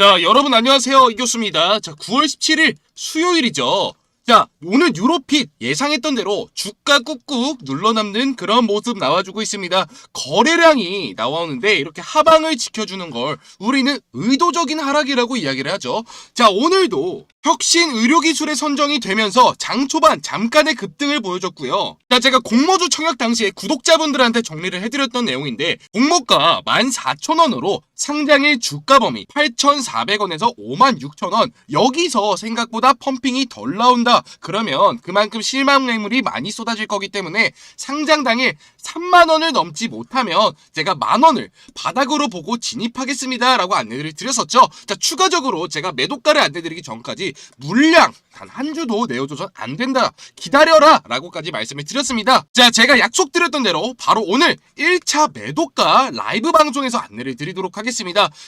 자, 여러분 안녕하세요. 이교수입니다. 자, 9월 17일 수요일이죠. 자, 오늘 유로핏 예상했던 대로 주가 꾹꾹 눌러남는 그런 모습 나와주고 있습니다. 거래량이 나오는데 이렇게 하방을 지켜주는 걸 우리는 의도적인 하락이라고 이야기를 하죠. 자, 오늘도 혁신 의료기술에 선정이 되면서 장 초반 잠깐의 급등을 보여줬고요. 자, 제가 공모주 청약 당시에 구독자분들한테 정리를 해드렸던 내용인데 공모가 14,000원으로 상장일 주가 범위 8,400원에서 56,000원 여기서 생각보다 펌핑이 덜 나온다. 그러면 그만큼 실망 매물이 많이 쏟아질 거기 때문에 상장 당일 3만 원을 넘지 못하면 제가 만 원을 바닥으로 보고 진입하겠습니다라고 안내를 드렸었죠. 자, 추가적으로 제가 매도가를 안내드리기 전까지 물량 단 한 주도 내어줘선 안 된다. 기다려라 라고까지 말씀을 드렸습니다. 자, 제가 약속드렸던 대로 바로 오늘 1차 매도가 라이브 방송에서 안내를 드리도록 하겠습니다.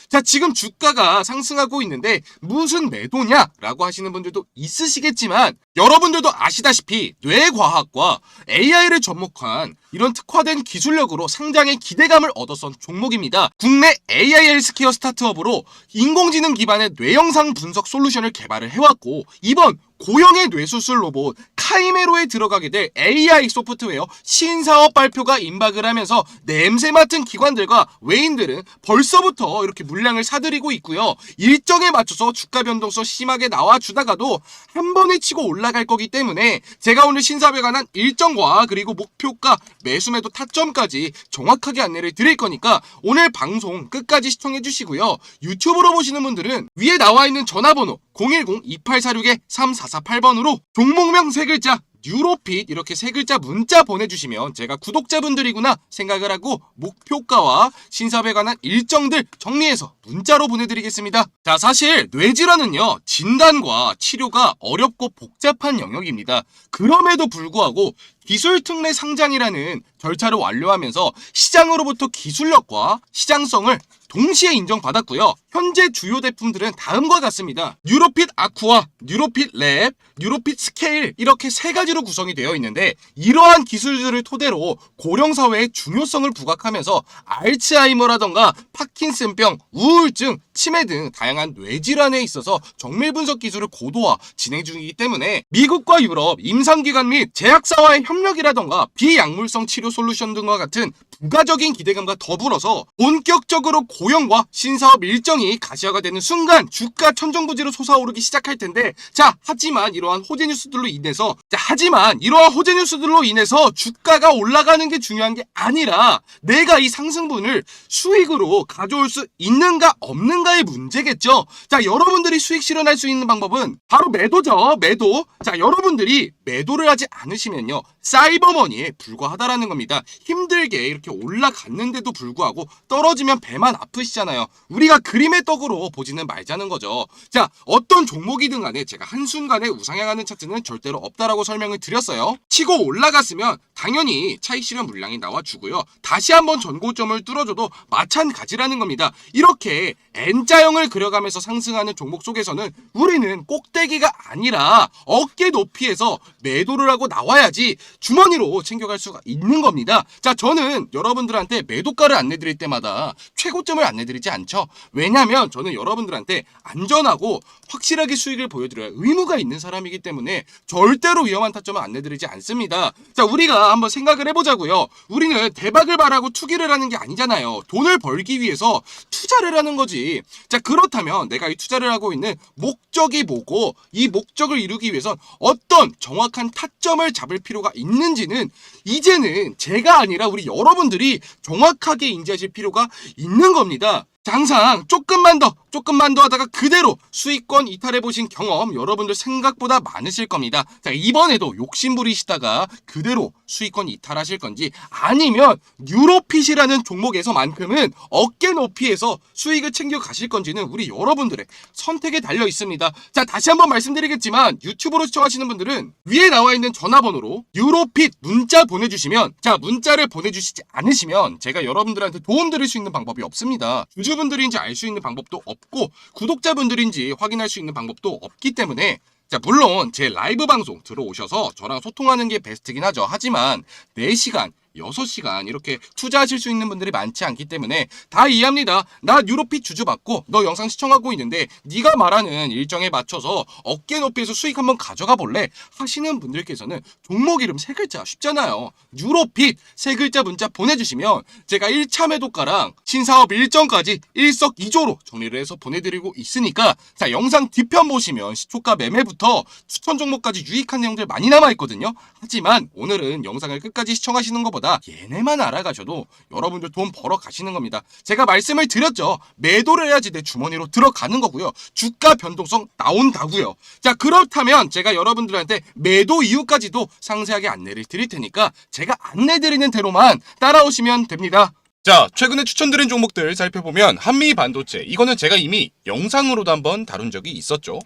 자, 지금 주가가 상승하고 있는데 무슨 매도냐? 라고 하시는 분들도 있으시겠지만 여러분들도 아시다시피 뇌과학과 AI를 접목한 이런 특화된 기술력으로 상장의 기대감을 얻었던 종목입니다. 국내 AI 헬스케어 스타트업으로 인공지능 기반의 뇌영상 분석 솔루션을 개발을 해왔고 이번 고형의 뇌수술 로봇 카이메로에 들어가게 될 AI 소프트웨어 신사업 발표가 임박을 하면서 냄새 맡은 기관들과 외인들은 벌써부터 이렇게 물량을 사들이고 있고요. 일정에 맞춰서 주가 변동성 심하게 나와주다가도 한 번에 치고 올라갈 거기 때문에 제가 오늘 신사업에 관한 일정과 그리고 목표가 매수매도 타점까지 정확하게 안내를 드릴 거니까 오늘 방송 끝까지 시청해 주시고요. 유튜브로 보시는 분들은 위에 나와 있는 전화번호 010-2846-3448번으로 종목명 세 글자 뉴로핏 이렇게 세 글자 문자 보내주시면 제가 구독자분들이구나 생각을 하고 목표가와 신사업에 관한 일정들 정리해서 문자로 보내드리겠습니다. 자 사실 뇌질환은요 진단과 치료가 어렵고 복잡한 영역입니다. 그럼에도 불구하고 기술 특례 상장이라는 절차를 완료하면서 시장으로부터 기술력과 시장성을 동시에 인정받았고요. 현재 주요 제품들은 다음과 같습니다. 뉴로핏 아쿠아, 뉴로핏 랩, 뉴로핏 스케일 이렇게 세 가지로 구성이 되어 있는데 이러한 기술들을 토대로 고령 사회의 중요성을 부각하면서 알츠하이머라던가 파킨슨병, 우울증, 치매 등 다양한 뇌질환에 있어서 정밀 분석 기술을 고도화 진행 중이기 때문에 미국과 유럽 임상기관 및 제약사와의 협력이라던가 비약물성 치료 솔루션 등과 같은 부가적인 기대감과 더불어서 본격적으로 고용과 신사업 일정이 가시화가 되는 순간 주가 천정부지로 솟아오르기 시작할 텐데 자 하지만 이러한 호재 뉴스들로 인해서 자 하지만 이러한 호재 뉴스들로 인해서 주가가 올라가는 게 중요한 게 아니라 내가 이 상승분을 수익으로 가져올 수 있는가 없는가의 문제겠죠. 자 여러분들이 수익 실현할 수 있는 방법은 바로 매도죠 매도. 자 여러분들이 매도를 하지 않으시면요 사이버머니에 불과하다라는 겁니다. 힘들게 이렇게 올라갔는데도 불구하고 떨어지면 배만 아프시잖아요. 우리가 그림의 떡으로 보지는 말자는 거죠. 자, 어떤 종목이든 간에 제가 한순간에 우상향하는 차트는 절대로 없다라고 설명을 드렸어요. 치고 올라갔으면 당연히 차익 실현 물량이 나와주고요. 다시 한번 전고점을 뚫어줘도 마찬가지라는 겁니다. 이렇게 N자형을 그려가면서 상승하는 종목 속에서는 우리는 꼭대기가 아니라 어깨 높이에서 매도를 하고 나와야지 주머니로 챙겨갈 수가 있는 겁니다. 자, 저는 여러분들한테 매도가를 안내드릴 때마다 최고점을 안내드리지 않죠. 왜냐하면 저는 여러분들한테 안전하고 확실하게 수익을 보여드려야 의무가 있는 사람이기 때문에 절대로 위험한 타점을 안내드리지 않습니다. 자, 우리가 한번 생각을 해보자고요. 우리는 대박을 바라고 투기를 하는 게 아니잖아요. 돈을 벌기 위해서 투자를 하는 거지. 자, 그렇다면 내가 이 투자를 하고 있는 목적이 뭐고 이 목적을 이루기 위해선 어떤 정확한 타점을 잡을 필요가 있는지는 이제는 제가 아니라 우리 여러분 들이 정확하게 인지하실 필요가 있는 겁니다. 자, 항상 조금만 더, 조금만 더 하다가 그대로 수익권 이탈해 보신 경험 여러분들 생각보다 많으실 겁니다. 자, 이번에도 욕심 부리시다가 그대로 수익권 이탈하실 건지 아니면 뉴로핏이라는 종목에서만큼은 어깨 높이에서 수익을 챙겨 가실 건지는 우리 여러분들의 선택에 달려 있습니다. 자, 다시 한번 말씀드리겠지만 유튜브로 시청하시는 분들은 위에 나와 있는 전화번호로 뉴로핏 문자 보내주시면 자, 문자를 보내주시지 않으시면 제가 여러분들한테 도움 드릴 수 있는 방법이 없습니다. 주주 분들인지 알 수 있는 방법도 없고 구독자분들인지 확인할 수 있는 방법도 없기 때문에 자, 물론 제 라이브 방송 들어오셔서 저랑 소통하는 게 베스트긴 하죠. 하지만 4시간 6시간 이렇게 투자하실 수 있는 분들이 많지 않기 때문에 다 이해합니다. 나 뉴로핏 주주 받고 너 영상 시청하고 있는데 네가 말하는 일정에 맞춰서 어깨 높이에서 수익 한번 가져가 볼래 하시는 분들께서는 종목 이름 세 글자 쉽잖아요. 뉴로핏 세 글자 문자 보내주시면 제가 1차 매도가랑 신사업 일정까지 일석이조로 정리를 해서 보내드리고 있으니까 자 영상 뒤편 보시면 시초가 매매부터 추천 종목까지 유익한 내용들 많이 남아있거든요. 하지만 오늘은 영상을 끝까지 시청하시는 것보다 얘네만 알아가셔도 여러분들 돈 벌어 가시는 겁니다. 제가 말씀을 드렸죠. 매도를 해야지 내 주머니로 들어가는 거고요. 주가 변동성 나온다고요. 자 그렇다면 제가 여러분들한테 매도 이유까지도 상세하게 안내를 드릴 테니까 제가 안내 드리는 대로만 따라오시면 됩니다. 자, 최근에 추천드린 종목들 살펴보면 한미 반도체 이거는 제가 이미 영상으로도 한번 다룬 적이 있었죠.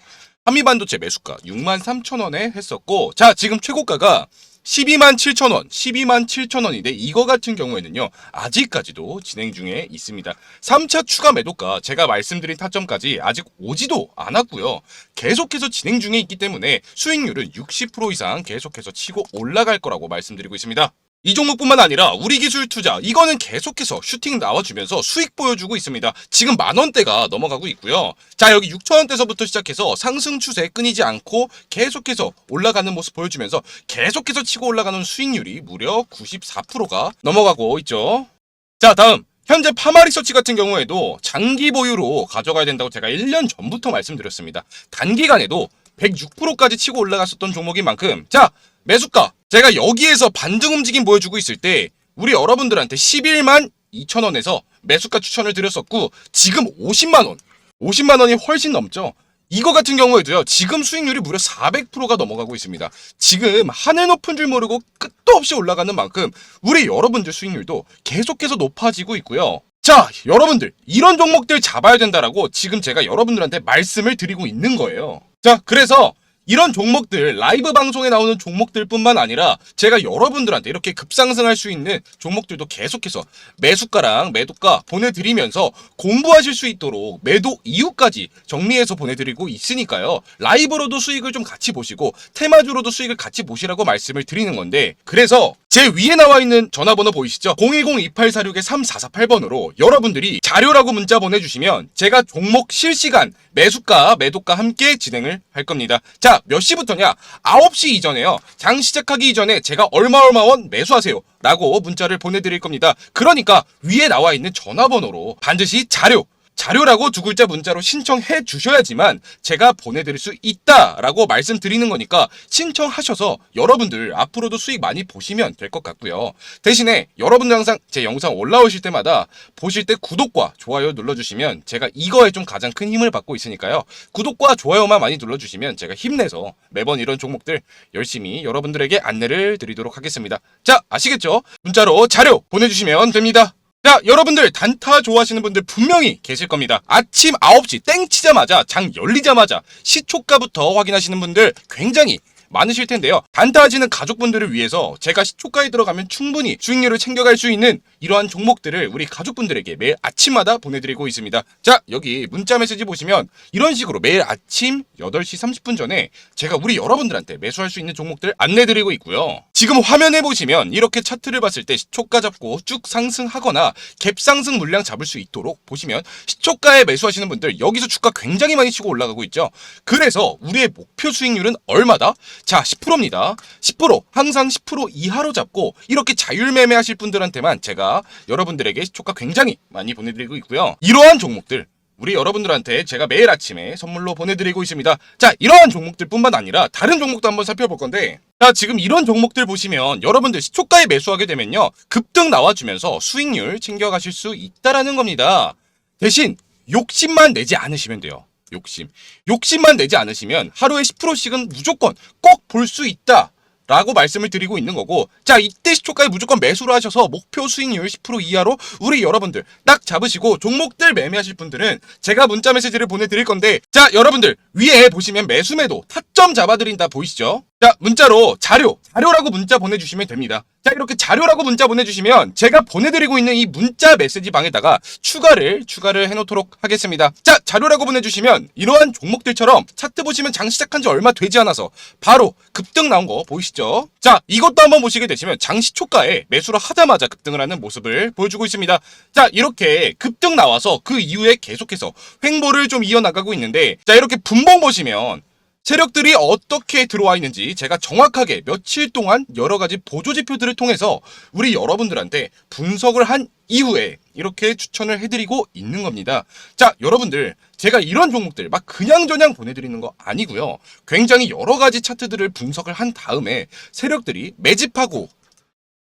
한미 반도체 매수가 6만 3천 원에 했었고, 자 지금 최고가가 12만 7천 원, 12만 7천 원인데 이거 같은 경우에는요 아직까지도 진행 중에 있습니다. 3차 추가 매도가 제가 말씀드린 타점까지 아직 오지도 않았고요. 계속해서 진행 중에 있기 때문에 수익률은 60% 이상 계속해서 치고 올라갈 거라고 말씀드리고 있습니다. 이 종목뿐만 아니라 우리 기술 투자 이거는 계속해서 슈팅 나와주면서 수익 보여주고 있습니다. 지금 만 원대가 넘어가고 있고요. 자 여기 6천 원대서부터 시작해서 상승 추세 끊이지 않고 계속해서 올라가는 모습 보여주면서 계속해서 치고 올라가는 수익률이 무려 94%가 넘어가고 있죠. 자 다음 현재 파마리서치 같은 경우에도 장기 보유로 가져가야 된다고 제가 1년 전부터 말씀드렸습니다. 단기간에도 106%까지 치고 올라갔었던 종목인 만큼 자 매수가 제가 여기에서 반등 움직임 보여주고 있을 때 우리 여러분들한테 11만 2천 원에서 매수가 추천을 드렸었고 지금 50만 원 50만 원이 훨씬 넘죠. 이거 같은 경우에도요. 지금 수익률이 무려 400%가 넘어가고 있습니다. 지금 하늘 높은 줄 모르고 끝도 없이 올라가는 만큼 우리 여러분들 수익률도 계속해서 높아지고 있고요. 자, 여러분들 이런 종목들 잡아야 된다라고 지금 제가 여러분들한테 말씀을 드리고 있는 거예요. 자, 그래서 이런 종목들 라이브 방송에 나오는 종목들뿐만 아니라 제가 여러분들한테 이렇게 급상승할 수 있는 종목들도 계속해서 매수가랑 매도가 보내드리면서 공부하실 수 있도록 매도 이유까지 정리해서 보내드리고 있으니까요. 라이브로도 수익을 좀 같이 보시고 테마주로도 수익을 같이 보시라고 말씀을 드리는 건데 그래서 제 위에 나와 있는 전화번호 보이시죠? 010-2846-3448번으로 여러분들이 자료라고 문자 보내주시면 제가 종목 실시간 매수가, 매도가 함께 진행을 할 겁니다. 자, 몇 시부터냐? 9시 이전에요. 장 시작하기 이전에 제가 얼마 얼마 원 매수하세요. 라고 문자를 보내드릴 겁니다. 그러니까 위에 나와 있는 전화번호로 반드시 자료, 자료라고 두 글자 문자로 신청해 주셔야지만 제가 보내드릴 수 있다라고 말씀드리는 거니까 신청하셔서 여러분들 앞으로도 수익 많이 보시면 될 것 같고요. 대신에 여러분들 항상 제 영상 올라오실 때마다 보실 때 구독과 좋아요 눌러주시면 제가 이거에 좀 가장 큰 힘을 받고 있으니까요. 구독과 좋아요만 많이 눌러주시면 제가 힘내서 매번 이런 종목들 열심히 여러분들에게 안내를 드리도록 하겠습니다. 자, 아시겠죠? 문자로 자료 보내주시면 됩니다. 자, 여러분들 단타 좋아하시는 분들 분명히 계실 겁니다. 아침 9시 땡 치자마자 장 열리자마자 시초가부터 확인하시는 분들 굉장히 많으실 텐데요. 단타하시는 가족분들을 위해서 제가 시초가에 들어가면 충분히 수익률을 챙겨갈 수 있는 이러한 종목들을 우리 가족분들에게 매일 아침마다 보내드리고 있습니다. 자, 여기 문자 메시지 보시면 이런 식으로 매일 아침 8시 30분 전에 제가 우리 여러분들한테 매수할 수 있는 종목들 안내드리고 있고요. 지금 화면에 보시면 이렇게 차트를 봤을 때 시초가 잡고 쭉 상승하거나 갭 상승 물량 잡을 수 있도록 보시면 시초가에 매수하시는 분들 여기서 주가 굉장히 많이 치고 올라가고 있죠. 그래서 우리의 목표 수익률은 얼마다? 자, 10%입니다. 10% 항상 10% 이하로 잡고 이렇게 자율 매매하실 분들한테만 제가 여러분들에게 시초가 굉장히 많이 보내드리고 있고요. 이러한 종목들 우리 여러분들한테 제가 매일 아침에 선물로 보내드리고 있습니다. 자, 이러한 종목들뿐만 아니라 다른 종목도 한번 살펴볼 건데, 자, 지금 이런 종목들 보시면 여러분들 시초가에 매수하게 되면요, 급등 나와주면서 수익률 챙겨가실 수 있다라는 겁니다. 대신 욕심만 내지 않으시면 돼요. 욕심. 욕심만 내지 않으시면 하루에 10%씩은 무조건 꼭 볼 수 있다. 라고 말씀을 드리고 있는 거고 자 이때 시초가에 무조건 매수를 하셔서 목표 수익률 10% 이하로 우리 여러분들 딱 잡으시고 종목들 매매하실 분들은 제가 문자 메시지를 보내드릴 건데 자 여러분들 위에 보시면 매수 매도 타점 잡아드린다 보이시죠? 자, 문자로 자료, 자료라고 문자 보내주시면 됩니다. 자, 이렇게 자료라고 문자 보내주시면 제가 보내드리고 있는 이 문자 메시지 방에다가 추가를, 추가를 해놓도록 하겠습니다. 자, 자료라고 보내주시면 이러한 종목들처럼 차트 보시면 장 시작한 지 얼마 되지 않아서 바로 급등 나온 거 보이시죠? 자, 이것도 한번 보시게 되시면 장시 초가에 매수를 하자마자 급등을 하는 모습을 보여주고 있습니다. 자, 이렇게 급등 나와서 그 이후에 계속해서 횡보를 좀 이어나가고 있는데 자, 이렇게 분봉 보시면 세력들이 어떻게 들어와 있는지 제가 정확하게 며칠 동안 여러 가지 보조 지표들을 통해서 우리 여러분들한테 분석을 한 이후에 이렇게 추천을 해드리고 있는 겁니다. 자, 여러분들 제가 이런 종목들 막 그냥저냥 보내드리는 거 아니고요. 굉장히 여러 가지 차트들을 분석을 한 다음에 세력들이 매집하고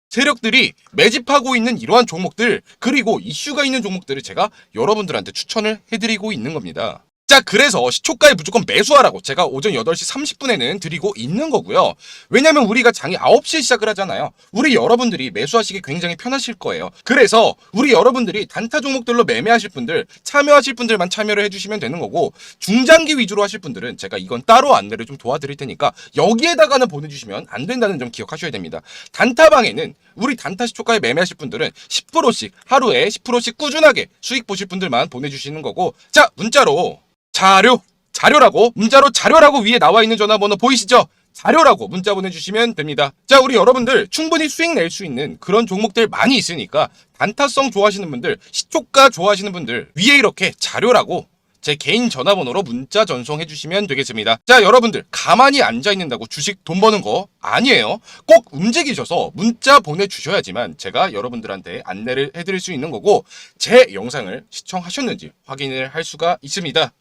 세력들이 매집하고 있는 이러한 종목들 그리고 이슈가 있는 종목들을 제가 여러분들한테 추천을 해드리고 있는 겁니다. 자, 그래서 시초가에 무조건 매수하라고 제가 오전 8시 30분에는 드리고 있는 거고요. 왜냐면 우리가 장이 9시에 시작을 하잖아요. 우리 여러분들이 매수하시기 굉장히 편하실 거예요. 그래서 우리 여러분들이 단타 종목들로 매매하실 분들, 참여하실 분들만 참여를 해주시면 되는 거고, 중장기 위주로 하실 분들은 제가 이건 따로 안내를 좀 도와드릴 테니까 여기에다가는 보내주시면 안 된다는 점 기억하셔야 됩니다. 단타방에는 우리 단타 시초가에 매매하실 분들은 10%씩 하루에 10%씩 꾸준하게 수익 보실 분들만 보내주시는 거고, 자, 문자로 자료, 자료라고 문자로 자료라고 위에 나와 있는 전화번호 보이시죠? 자료라고 문자 보내주시면 됩니다. 자, 우리 여러분들 충분히 수익 낼 수 있는 그런 종목들 많이 있으니까 단타성 좋아하시는 분들, 시초가 좋아하시는 분들 위에 이렇게 자료라고 제 개인 전화번호로 문자 전송해 주시면 되겠습니다. 자, 여러분들 가만히 앉아 있는다고 주식 돈 버는 거 아니에요. 꼭 움직이셔서 문자 보내 주셔야지만 제가 여러분들한테 안내를 해 드릴 수 있는 거고 제 영상을 시청하셨는지 확인을 할 수가 있습니다.